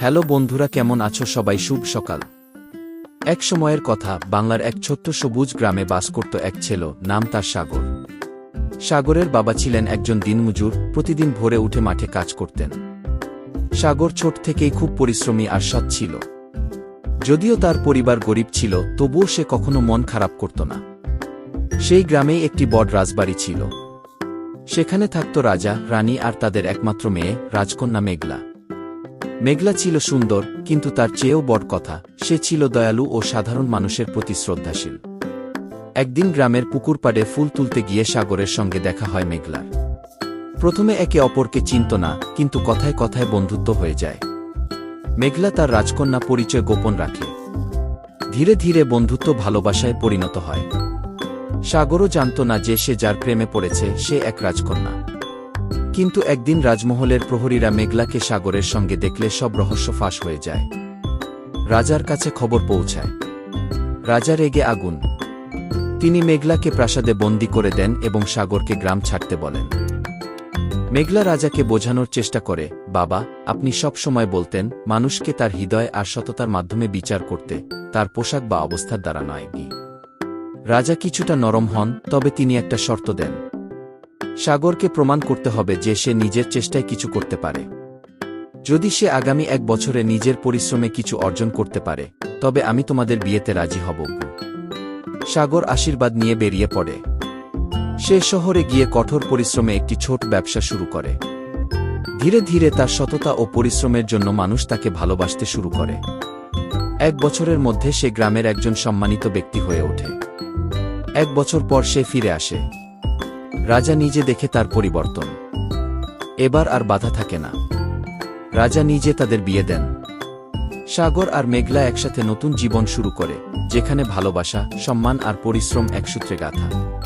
Hello বন্ধুরা, কেমন আছো সবাই? শুভ সকাল। এক সময়ের কথা, বাংলার এক ছোট্ট সবুজ গ্রামে বাস করত এক ছেলে, নাম তার সাগর। সাগরের বাবা ছিলেন একজন দিনমজুর, প্রতিদিন ভোরে উঠে মাঠে কাজ করতেন। সাগর ছোট থেকেই খুব পরিশ্রমী আর সৎ ছিল। যদিও তার পরিবার গরিব ছিল, তবুও সে কখনো মন খারাপ করত না। সেই গ্রামেই একটি বড় রাজবাড়ি ছিল। সেখানে থাকত রাজা, রানী আর তাদের একমাত্র মেয়ে, রাজকন্যা মেঘলা। মেঘলা ছিল সুন্দর, কিন্তু তার চেয়েও বড় কথা, সে ছিল দয়ালু ও সাধারণ মানুষের প্রতি শ্রদ্ধাশীল। একদিন গ্রামের পুকুর পাড়ে ফুল তুলতে গিয়ে সাগরের সঙ্গে দেখা হয় মেঘলার। প্রথমে একে অপরকে চিনত না, কিন্তু কথায় কথায় বন্ধুত্ব হয়ে যায়। মেঘলা তার রাজকন্যা পরিচয় গোপন রাখে। ধীরে ধীরে বন্ধুত্ব ভালোবাসায় পরিণত হয়। সাগরও জানত না যে সে যার প্রেমে পড়েছে, সে এক রাজকন্যা। কিন্তু একদিন রাজমহলের প্রহরীরা মেঘলাকে সাগরের সঙ্গে দেখলে সব রহস্য ফাঁস হয়ে যায়। রাজার কাছে খবর পৌঁছায়। রাজা রেগে আগুন। তিনি মেঘলাকে প্রাসাদে বন্দি করে দেন এবং সাগরকে গ্রাম ছাড়তে বলেন। মেঘলা রাজাকে বোঝানোর চেষ্টা করে, বাবা, আপনি সব সময় বলতেন, মানুষকে তার হৃদয় আর সততার মাধ্যমে বিচার করতে, তার পোশাক বা অবস্থার দ্বারা নয় রাজা কিছুটা নরম হন, তবে তিনি একটা শর্ত দেন। সাগরকে প্রমাণ করতে হবে যে সে নিজের চেষ্টায় কিছু করতে পারে। যদি সে আগামী এক বছরে নিজের পরিশ্রমে কিছু অর্জন করতে পারে, তবে আমি তোমাদের বিয়েতে রাজি হব। সাগর আশীর্বাদ নিয়ে বেরিয়ে পড়ে। সে শহরে গিয়ে কঠোর পরিশ্রমে একটি ছোট ব্যবসা শুরু করে। ধীরে ধীরে তার সততা ও পরিশ্রমের জন্য মানুষ তাকে ভালোবাসতে শুরু করে। এক বছরের মধ্যে সে গ্রামের একজন সম্মানিত ব্যক্তি হয়ে ওঠে। এক বছর পর সে ফিরে আসে। রাজা নিজে দেখে তার পরিবর্তন। এবার আর বাধা থাকে না। রাজা নিজে তাদের বিয়ে দেন। সাগর আর মেঘলা একসাথে নতুন জীবন শুরু করে, যেখানে ভালোবাসা, সম্মান আর পরিশ্রম একসূত্রে গাথা।